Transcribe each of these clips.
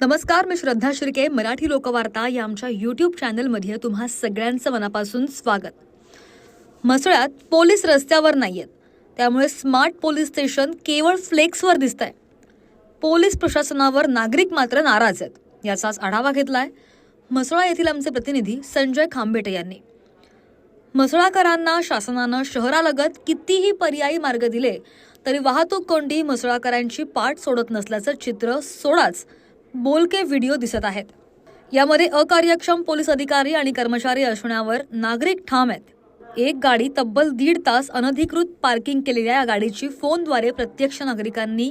नमस्कार मी श्रद्धा शिर्के मराठी लोकवार्ता या आमच्या यूट्यूब चॅनलमध्ये तुम्हा सगळ्यांचं मनापासून स्वागत. मसळ्यात पोलीस रस्त्यावर नाही आहेत त्यामुळे स्मार्ट पोलीस स्टेशन केवळ फ्लेक्सवर दिसत आहे पोलीस प्रशासनावर नागरिक मात्र नाराज आहेत. याचाच आढावा घेतला आहे म्हसळा येथील आमचे प्रतिनिधी संजय खांबेटे यांनी. म्हसळाकरांना शासनानं शहरालगत कितीही पर्यायी मार्ग दिले तरी वाहतूक कोंडी म्हसळाकरांची पाठ सोडत नसल्याचं चित्र सोडाच बोलके व्हिडिओ दिसत आहेत. यामध्ये अकार्यक्षम पोलीस अधिकारी आणि कर्मचारी असण्यावर नागरिक ठाम आहेत. एक गाडी तब्बल दीड तास अनधिकृत पार्किंग केलेल्या या गाडीची फोनद्वारे प्रत्यक्ष नागरिकांनी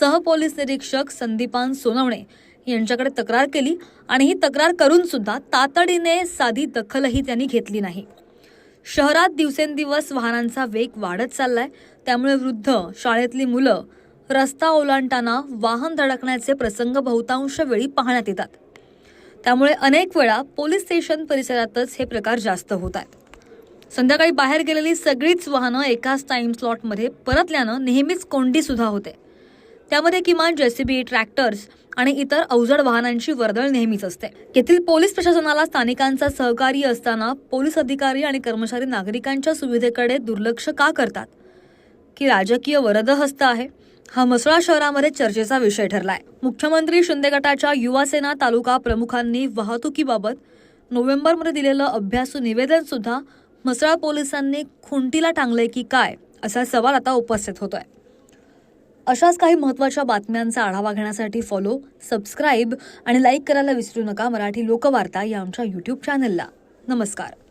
सहपोलीस निरीक्षक संदीपान सोनवणे यांच्याकडे तक्रार केली आणि ही तक्रार करून सुद्धा तातडीने साधी दखलही त्यांनी घेतली नाही. शहरात दिवसेंदिवस वाहनांचा वेग वाढत चाललाय. त्यामुळे वृद्ध शाळेतली मुलं रस्ता ओलांडताना वाहन धडकण्याचे प्रसंग बहुतांश वेळी पाहण्यात येतात. त्यामुळे अनेक वेळा पोलीस स्टेशन परिसरातच हे प्रकार जास्त होत आहेत. संध्याकाळी बाहेर गेलेली सगळीच वाहनं एकाच टाइम स्लॉटमध्ये परतल्यानं नेहमीच कोंडी सुद्धा होते. त्यामध्ये किमान जेसीबी ट्रॅक्टर्स आणि इतर अवजड वाहनांची वर्दळ नेहमीच असते. येथील पोलीस प्रशासनाला स्थानिकांचा सहकार्य असताना पोलीस अधिकारी आणि कर्मचारी नागरिकांच्या सुविधेकडे दुर्लक्ष का करतात? की राजकीय वरदहस्त आहे? हा म्हसळा शहरामध्ये चर्चेचा विषय ठरलाय. मुख्यमंत्री शिंदे गटाच्या युवासेना तालुका प्रमुखांनी वाहतुकीबाबत नोव्हेंबरमध्ये दिलेलं अभ्यासू निवेदन सुद्धा म्हसळा पोलिसांनी खुंटीला टांगले की काय असा सवाल आता उपस्थित होतोय. अशाच काही महत्त्वाच्या बातम्यांचा आढावा घेण्यासाठी फॉलो सबस्क्राईब आणि लाईक करायला विसरू नका मराठी लोकवार्ता या आमच्या यूट्यूब चॅनलला नमस्कार.